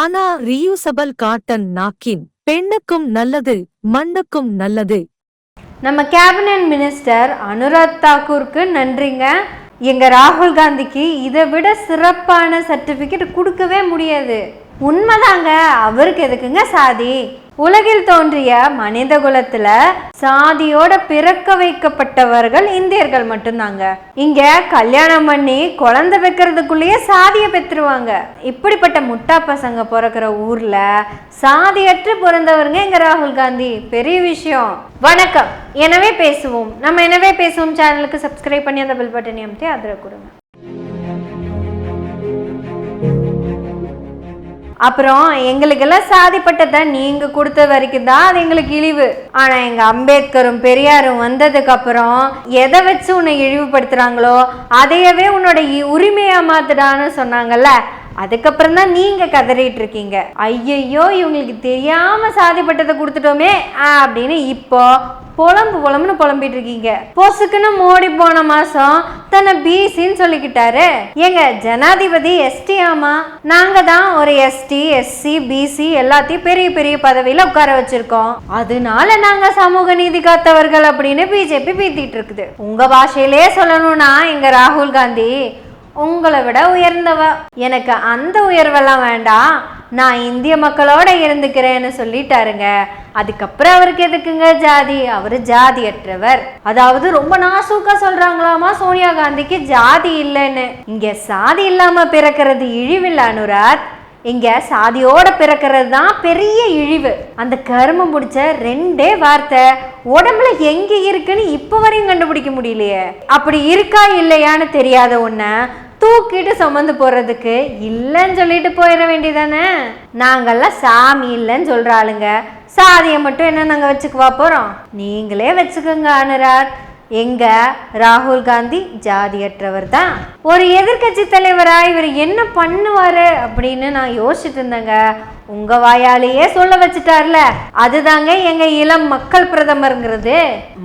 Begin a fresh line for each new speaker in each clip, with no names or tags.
ஆனா reusable cotton நாக்கின் பெண்ணுக்கும் நல்லது மண்ணுக்கும் நல்லது.
நம்ம கேபினட் மினிஸ்டர் அனுராக் தாக்கூருக்கு நன்றிங்க. எங்க ராகுல் காந்திக்கு இதை விட சிறப்பான சர்டிபிகேட் கொடுக்கவே முடியாது. உண்மைதாங்க. அவருக்கு எதுக்குங்க சாதி? உலகில் தோன்றிய மனித குலத்துல சாதியோட பிறக்க வைக்கப்பட்டவர்கள் இந்தியர்கள் மட்டும்தாங்க. இங்க கல்யாணம் பண்ணி குழந்தை வைக்கிறதுக்குள்ளேயே சாதியை பெற்றுருவாங்க இப்படிப்பட்ட முட்டா பசங்க பிறக்கிற ஊர்ல சாதியற்று பிறந்தவருங்க எங்க ராகுல் காந்தி. பெரிய விஷயம். வணக்கம். எனவே பேசுவோம். நம்ம எனவே பேசுவோம். சேனலுக்கு சப்ஸ்கிரைப் பண்ணி அந்த பில் பட்டனை அமைத்து ஆதரவு கொடுங்க. அப்புறம் எங்களுக்கெல்லாம் சாதிப்பட்டதை நீங்க கொடுத்த வரைக்கும் தான் அது எங்களுக்கு இழிவு. ஆனா எங்க அம்பேத்கரும் பெரியாரும் வந்ததுக்கு அப்புறம் எதை வச்சு உன்னை இழிவுபடுத்துறாங்களோ அதையவே உன்னோட இ- உரிமையா மாத்துடான்னு சொன்னாங்கல்ல? அதுக்கப்புறம் தான் நீங்கள் கதறிட்டு இருக்கீங்க ஐயையோ இவங்களுக்கு தெரியாமல் சாதிப்பட்டதை கொடுத்துட்டோமே அப்படின்னு இப்போ புலம்பு புலம்புன்னு புலம்பிட்டு இருக்கீங்க பொசுக்குன்னு மோடி போன மாசம் தன்னை பிசின்னு சொல்லிக்கிட்டாரு. ஏங்க ஜனாதிபதி எஸ்டி ஆமா? நாங்க தான் ஒரு எஸ்டி எஸ்சி பிசி எல்லாத்தையும் பெரிய பெரிய பதவியில உட்கார வச்சிருக்கோம். அதனால நாங்க சமூக நீதி காத்தவர்கள் அப்படின்னு பிஜேபி பீத்திட்டு இருக்குது. உங்க பாஷையிலே சொல்லணும்னா எங்க ராகுல் காந்தி உங்களை விட உயர்ந்தவ. எனக்கு அந்த உயர்வெல்லாம் வேண்டாம். நான் இந்திய மக்களோட இருந்துக்கிறேன்னு சொல்லிட்டாருங்க. அதுக்கப்புறம் அவருக்கு எதுக்குங்க ஜாதி? அவர் ஜாதியற்றவர். அதாவது ரொம்ப நாசூக்கா சொல்றாங்களாமா சோனியா காந்திக்கு ஜாதி இல்லைன்னு. இங்க சாதி இல்லாம பிறக்கிறது இழிவில்ல அனுராத் இங்க சாதியோட பிறக்கிறது தான் பெரிய இழிவு. அந்த கருமம் முடிச்ச ரெண்டே வார்த்தை உடம்புல எங்க இருக்குன்னு இப்ப வரையும் கண்டுபிடிக்க முடியலையே. அப்படி இருக்கா இல்லையான்னு தெரியாத ஒன்ன தூக்கிட்டு சுமந்து போறதுக்கு இல்லைன்னு சொல்லிட்டு போயிட வேண்டியதானே? நாங்கெல்லாம் சாமி இல்லைன்னு சொல்ற ஆளுங்க. சாதியை மட்டும் என்ன நாங்க வச்சுக்குவா போறோம்? நீங்களே வச்சுக்கோங்க அனுராத் எங்க? ராகுல் காந்தி ஜாதியற்றவர் தான். ஒரு எதிர்க்கட்சி தலைவரா இவர் என்ன பண்ணுவாரு அப்படின்னு நான் யோசிச்சுட்டு இருந்தேங்க. உங்க வாயாலேயே சொல்ல வச்சுட்டார்ல. அதுதாங்க எங்க இளம் மக்கள் பிரதமர்ங்கிறது.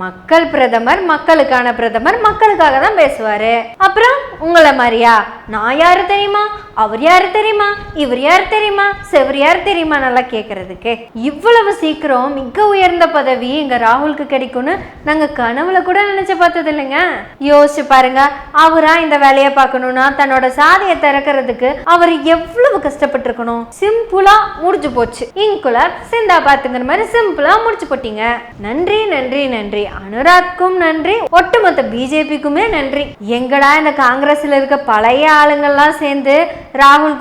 மக்கள் பிரதமர் மக்களுக்கான பிரதமர் மக்களுக்காக தான் பேசுவாரு. அப்புறம் உங்களை மாதிரியா? நான் யாரு தெரியுமா? அவர் யாரு தெரியுமா? இவர் யார் தெரியுமா? செவர் யார் தெரியுமா? நல்லா கேட்கறதுக்கு இவ்வளவு சீக்கிரம் மிக உயர்ந்த பதவி எங்க ராகுலுக்கு கிடைக்கும்னு நாங்க கனவுல கூட நினைச்சு பார்த்தது இல்லைங்க யோசிச்சு பாருங்க. அவரா இந்த வேலையை பார்க்கணும்னா தன்னோட சாதியை திறக்கிறதுக்கு அவர் எவ்வளவு கஷ்டப்பட்டிருக்கணும்? சிம்பிளா முடிஞ்சு போச்சு. இங்குலர் சிந்தா பாத்துங்கிற மாதிரி சிம்பிளா முடிச்சு போட்டீங்க. நன்றி நன்றி நன்றி. அனுராத்க்கும் நன்றி. ஒட்டுமொத்த பிஜேபிக்குமே நன்றி. எங்கடா இந்த காங்கிரஸ்ல இருக்க பழைய ஆளுங்கள்லாம் சேர்ந்து ராகுல்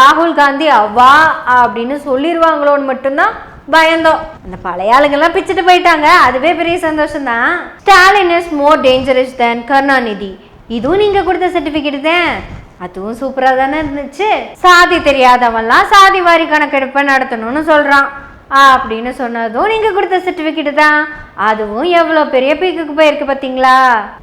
ராகுல் காந்தி அவ்வா அப்படின்னு சொல்லிடுவாங்களோன்னு மட்டும்தான் பயந்தோம். அந்த பழைய ஆளுங்கெல்லாம் பிச்சுட்டு போயிட்டாங்க. அதுவே பெரிய சந்தோஷம் தான் Stalin is more dangerous than Karunanidhi. இதுவும் நீங்க கொடுத்த சர்டிபிகேட் தான்? அதுவும் சூப்பராக தானே இருந்துச்சு. சாதி தெரியாதவன்லாம் சாதி வாரி கணக்கெடுப்பை நடத்தணும்னு சொல்கிறான் அப்படின்னு சொன்னதும் நீங்கள் கொடுத்த சர்டிஃபிகேட் தான். அதுவும் எவ்வளோ பெரிய பீக்குக்கு போயிருக்கு பார்த்தீங்களா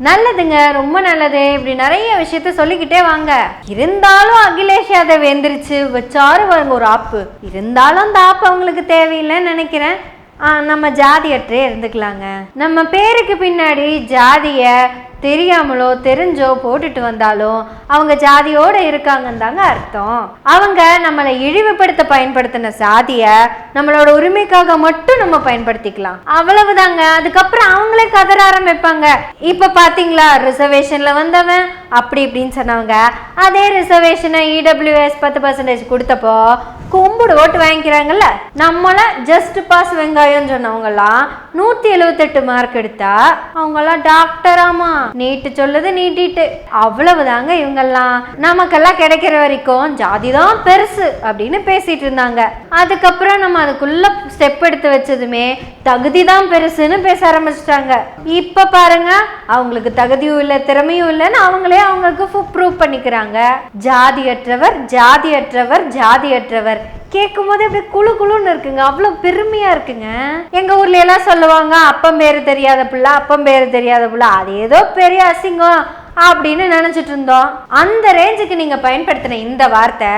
நல்லதுங்க ரொம்ப நல்லது. இப்படி நிறைய விஷயத்த சொல்லிக்கிட்டே வாங்க. இருந்தாலும் அகிலேஷ் யாதவ் எந்திரிச்சு வச்சாரு பாருங்க ஒரு ஆப்பு. இருந்தாலும் அந்த ஆப்பு அவங்களுக்கு தேவையில்லைன்னு நினைக்கிறேன். ஆ, நம்ம ஜாதியற்றே இருந்துக்கலாங்க. நம்ம பேருக்கு பின்னாடி ஜாதியை தெரியாமலோ தெரிஞ்சோ போட்டுட்டு வந்தாலும் அவங்க ஜாதியோட இருக்காங்கன்னு தாங்க அர்த்தம். அவங்க நம்மளை இழிவுபடுத்த பயன்படுத்தின சாதிய நம்மளோட உரிமைக்காக மட்டும் நம்ம பயன்படுத்திக்கலாம். அவ்வளவுதாங்க. அதுக்கப்புறம் அவங்களே கதற ஆரம்பிப்பாங்க. இப்ப பாத்தீங்களா? ரிசர்வேஷன்ல வந்தவன் அப்படி இப்படின்னு சொன்னவங்க அதே ரிசர்வேஷனை இடபிள்யூஎஸ் பத்து பர்சன்டேஜ் கொடுத்தப்போ கும்பிடு ஓட்டு வாங்கிக்கிறாங்கல்ல? நம்மள ஜஸ்ட் பாஸ் வெங்காயம் சொன்னவங்கலாம் நூத்தி எழுவத்தெட்டு மார்க் எடுத்தா அவங்கெல்லாம் டாக்டராமா நீட்டு சொல்லுது நீட்டிட்டு. அவ்வளவுதாங்க இவங்கெல்லாம். நமக்கெல்லாம் கிடைக்கிற வரைக்கும் ஜாதி தான் பெருசு அப்படின்னு பேசிட்டு இருந்தாங்க. அதுக்கப்புறம் நம்ம அதுக்குள்ள ஸ்டெப் எடுத்து வச்சதுமே தகுதி தான் பெருசுன்னு பேச ஆரம்பிச்சிட்டாங்க. இப்ப பாருங்க அவங்களுக்கு தகுதியும் இல்லை திறமையும் இல்லைன்னு அவங்களே அவங்களுக்கு ப்ரூவ் பண்ணிக்கிறாங்க. ஜாதியற்றவர் ஜாதியற்றவர் ஜாதியற்றவர். கேட்கும் போது அப்படியே குழு குழுன்னு இருக்குங்க. அவ்வளோ பெருமையா இருக்குங்க. எங்க ஊர்ல எல்லாம் சொல்லுவாங்க அப்பம் பேரு தெரியாத பிள்ளை அப்பம் பேரு தெரியாத பிள்ளை. அது ஏதோ பெரிய அசிங்கம். அப்படின்னு நினைச்சிட்டு இருந்தோம். அந்த ரேஞ்சுக்கு நீங்க பயன்படுத்தின இந்த வார்த்தை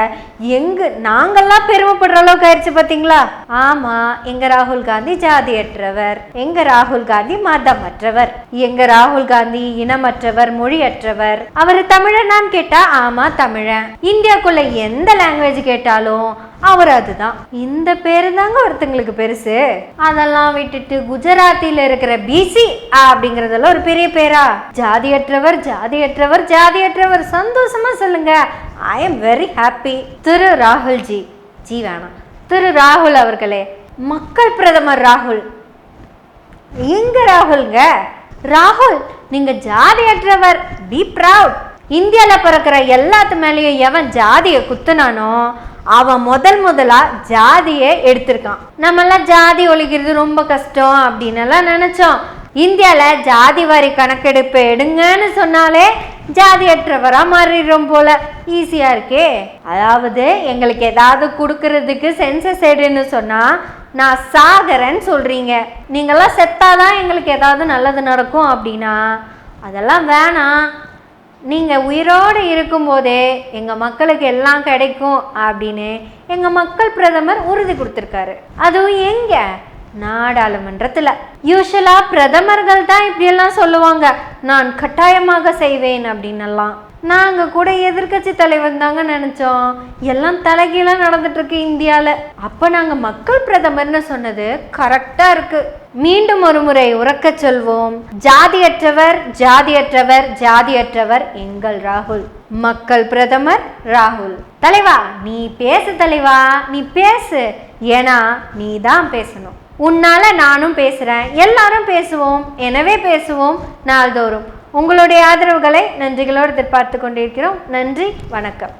எங்க நாங்கெல்லாம் பெருமைப்படுற அளவுக்கு ஆயிடுச்சு பாத்தீங்களா? ஆமா எங்க ராகுல் காந்தி ஜாதியற்றவர் எங்க ராகுல் காந்தி மதமற்றவர் எங்க ராகுல் காந்தி இனமற்றவர் மொழியற்றவர். அவர் தமிழனான்னு கேட்டா ஆமா தமிழன். இந்தியாக்குள்ள எந்த லாங்குவேஜ் கேட்டாலும் அவர் அதுதான். இந்த பேரு தாங்க ஒருத்தங்களுக்கு பெருசு. அதெல்லாம் விட்டுட்டு குஜராத்தில இருக்கிற பிசி அப்படிங்கறதெல்லாம் ஒரு பெரிய பேரா? ஜாதியற்றவர் ஜாதி ஜாதியற்றவர் ஜாதியற்றவர் சந்தோஷமா சொல்லுங்க. I am very happy Thiru ராகுல் ஜி ஜி வேணாம். திரு ராகுல் அவர்களே மக்கள் பிரதமர் ராகுல். எங்க ராகுல்ங்க? ராகுல் நீங்க ஜாதியற்றவர். பி ப்ரவுட் இந்தியால பிறக்கிற எல்லாத்து மேலேயும் எவன் ஜாதியை குத்துனானோ அவன் முதல் முதலா ஜாதியை எடுத்திருக்கான். நம்மெல்லாம் ஜாதி ஒழிக்கிறது ரொம்ப கஷ்டம் அப்படின்னு எல்லாம் நினைச்சோம். இந்தியாவில் ஜாதி வாரி கணக்கெடுப்பு எடுங்கன்னு சொன்னாலே ஜாதியற்றவராக மாறிடுறோம் போல. ஈஸியாக இருக்கே. அதாவது எங்களுக்கு ஏதாவது கொடுக்கறதுக்கு சென்சஸ் எடுன்னு சொன்னால் நான் சாகரன்னு சொல்கிறீங்க நீங்களாம் செத்தாதான் எங்களுக்கு ஏதாவது நல்லது நடக்கும் அப்படின்னா அதெல்லாம் வேணாம். நீங்கள் உயிரோடு இருக்கும்போதே எங்கள் மக்களுக்கு எல்லாம் கிடைக்கும் அப்படின்னு எங்கள் மக்கள் பிரதமர் உறுதி கொடுத்துருக்காரு. அதுவும் எங்கே? நாடாளுமன்றத்தில். யூஸ்வலாக பிரதமர்கள் தான் இப்படியெல்லாம் சொல்லுவாங்க. நான் கட்டாயமாக செய்வேன் அப்படின்னெல்லாம். நாங்கள் கூட எதிர்க்கட்சி தலைவர் தாங்க நினச்சோம். எல்லாம் தலைகீழாக நடந்துட்டு இருக்கு இந்தியாவில் அப்போ நாங்கள் மக்கள் பிரதமர்னு சொன்னது கரெக்டாக இருக்கு. மீண்டும் ஒரு முறை உறக்கச் சொல்வோம். ஜாதியற்றவர் ஜாதியற்றவர் ஜாதியற்றவர் எங்கள் ராகுல். மக்கள் பிரதமர் ராகுல். தலைவா நீ பேசு தலைவா நீ பேசு. ஏன்னா நீ தான் பேசணும். உன்னால் நானும் பேசுகிறேன் எல்லாரும் பேசுவோம் எனவே பேசுவோம் நாள்தோறும். உங்களுடைய ஆதரவுகளை நன்றிகளோடு எதிர்பார்த்து கொண்டிருக்கிறோம். நன்றி வணக்கம்.